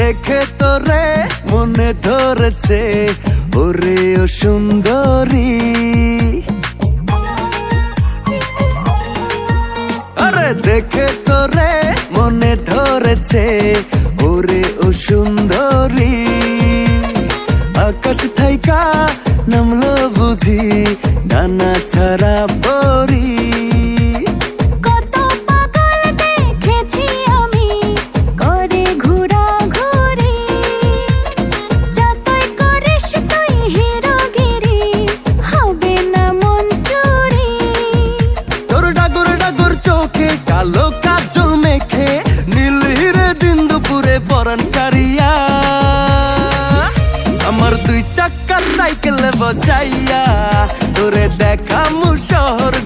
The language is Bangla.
দেখে তোরে মনে ধরেছে, ওরে ও সুন্দরী। আরে দেখে তোরে মনে ধরেছে, ওরে ও সুন্দরী। আকাশ বুঝি ডানা ছাড়া পরি কত পাগল দেখেছি আমি করে ঘোরা ঘুরি যতই করিস তুই হিরোগিরি হবে না মন চুরি। তোর ডাগর ডাগর চোখে কালো কাজল মেখে নীল হিরে দিন দুপুরে পরান কারিয়া। আমার দুই চাক্কা সাইকেলে বসাইয়া তোরে দেখা শহর ঘুরাইয়া